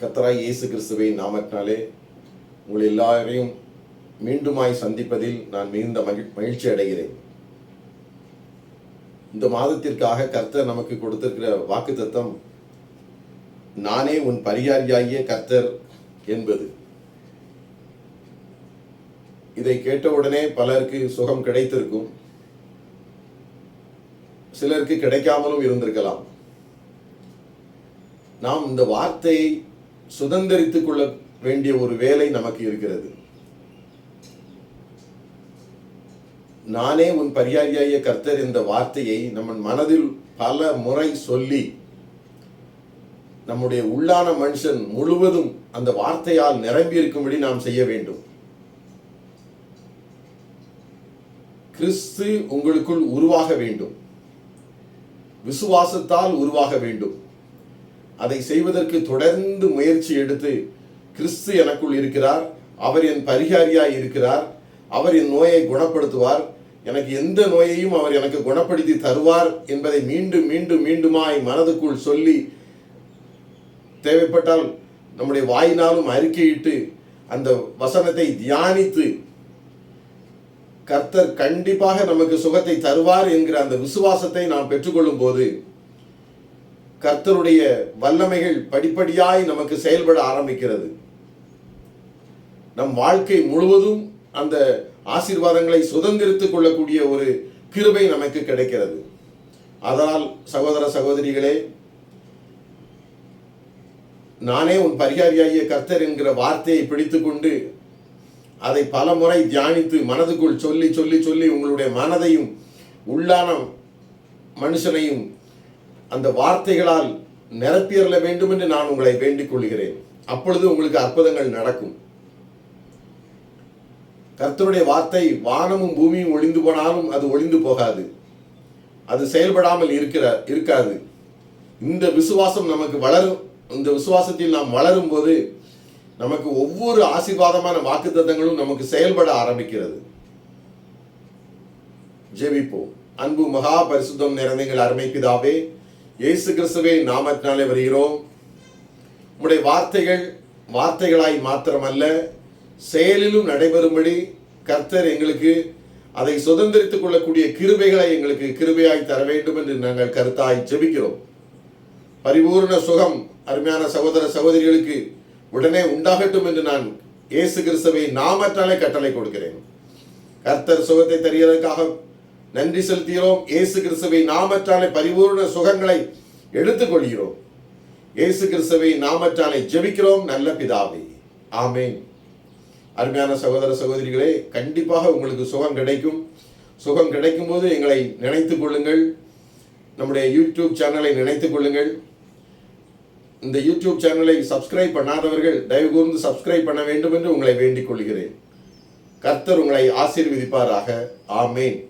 கத்தராய் இயேசு கிறிஸ்துவை நாமத்தினாலே உங்கள் எல்லாரையும் மீண்டுமாய் சந்திப்பதில் நான் மிகுந்த மகிழ் மகிழ்ச்சி அடைகிறேன். இந்த மாதத்திற்காக கர்த்தர் நமக்கு கொடுத்திருக்கிற வாக்குத்தத்தம் நானே உன் பரிகாரியாகிய கர்த்தர் என்பது. இதை கேட்டவுடனே பலருக்கு சுகம் கிடைத்திருக்கும். சிலருக்கு கிடைக்காமலும் இருந்திருக்கலாம். நாம் இந்த வார்த்தையை சுதந்திரித்துக் கொள்ள வேண்டிய ஒரு வேலை நமக்கு இருக்கிறது. நானே உன் பரியாரியாகிய கர்த்தர் இந்த வார்த்தையை நம்ம மனதில் பல முறை சொல்லி நம்முடைய உள்ளான மனுஷன் முழுவதும் அந்த வார்த்தையால் நிரம்பி இருக்கும்படி நாம் செய்ய வேண்டும். கிறிஸ்து உங்களுக்குள் உருவாக வேண்டும். விசுவாசத்தால் உருவாக வேண்டும். அதை செய்வதற்கு தொடர்ந்து முயற்சி எடுத்து கிறிஸ்து எனக்குள் இருக்கிறார் அவர் என் பரிகாரியாய் இருக்கிறார் அவர் என் நோயை குணப்படுத்துவார் எனக்கு எந்த நோயையும் அவர் எனக்கு குணப்படுத்தி தருவார் என்பதை மீண்டும் மீண்டும் மீண்டுமாய் மனதுக்குள் சொல்லி தேவைப்பட்டால் நம்முடைய வாயினாலும் அறிக்கையிட்டு அந்த வசனத்தை தியானித்து கர்த்தர் கண்டிப்பாக நமக்கு சுகத்தை தருவார் என்கிற அந்த விசுவாசத்தை நாம் பெற்றுக்கொள்ளும் போது கர்த்தருடைய வல்லமைகள் படிப்படியாய் நமக்கு செயல்பட ஆரம்பிக்கிறது. நம் வாழ்க்கை முழுவதும் அந்த ஆசீர்வாதங்களை சுதந்திரித்துக் கொள்ளக்கூடிய ஒரு கிருபை நமக்கு கிடைக்கிறது. அதனால் சகோதர சகோதரிகளே நானே உன் பரிகாரியாகிய கர்த்தர் என்கிற வார்த்தையை பிடித்துக்கொண்டு அதை பல முறை தியானித்து மனதுக்குள் சொல்லி சொல்லி சொல்லி உங்களுடைய மனதையும் உள்ளான மனுஷனையும் அந்த வார்த்தைகளால் நிரப்பியறல வேண்டும் என்று நான் உங்களை வேண்டிக் கொள்கிறேன். அப்பொழுது உங்களுக்கு அற்புதங்கள் நடக்கும். கர்த்தருடைய வார்த்தை வானமும் பூமியும் ஒளிந்து போனாலும் அது ஒளிந்து போகாது. அது செயல்படாமல் இருக்கிற இருக்காது. இந்த விசுவாசம் நமக்கு வளரும். இந்த விசுவாசத்தில் நாம் வளரும் போது நமக்கு ஒவ்வொரு ஆசீர்வாதமான வாக்குத்தத்தங்களும் நமக்கு செயல்பட ஆரம்பிக்கிறது. ஜெபிப்போம். அன்பு மகா பரிசுத்தம் நிறைந்த எங்கள் அருமை பிதாவே இயேசு கிறிஸ்துவே நாமத்தினாலே வருகிறோம். உங்களுடைய வார்த்தைகள் வார்த்தைகளாய் மாத்திரமல்ல செயலிலும் நடைபெறும்படி கர்த்தர் எங்களுக்கு அதை சுதந்திரித்துக் கொள்ளக்கூடிய கிருபைகளை எங்களுக்கு கிருபையாய் தர வேண்டும் என்று நாங்கள் கருத்தாய் ஜெபிக்கிறோம். பரிபூர்ண சுகம் அருமையான சகோதர சகோதரிகளுக்கு உடனே உண்டாகட்டும் என்று நான் இயேசு கிறிஸ்துவை நாமற்றாலே கட்டளை கொடுக்கிறேன். கர்த்தர் சுகத்தை தருவதற்காக நன்றி செலுத்துகிறோம். இயேசு கிறிஸ்துவை நாமற்றாலே பரிபூர்ண சுகங்களை எடுத்துக்கொள்கிறோம். இயேசு கிறிஸ்துவை நாமற்றாலே ஜெபிக்கிறோம். நல்ல பிதாவே. ஆமேன். அருமையான சகோதர சகோதரிகளே கண்டிப்பாக உங்களுக்கு சுகம் கிடைக்கும். சுகம் கிடைக்கும் போது எங்களை நினைத்துக் கொள்ளுங்கள். நம்முடைய யூடியூப் சேனலை நினைத்துக் கொள்ளுங்கள். இந்த யூடியூப் சேனலை சப்ஸ்கிரைப் பண்ணாதவர்கள் தயவு கூர்ந்து சப்ஸ்கிரைப் பண்ண வேண்டும் என்று உங்களை வேண்டிக் கொள்கிறேன். கர்த்தர் உங்களை ஆசீர்வதிப்பாராக. ஆமேன்.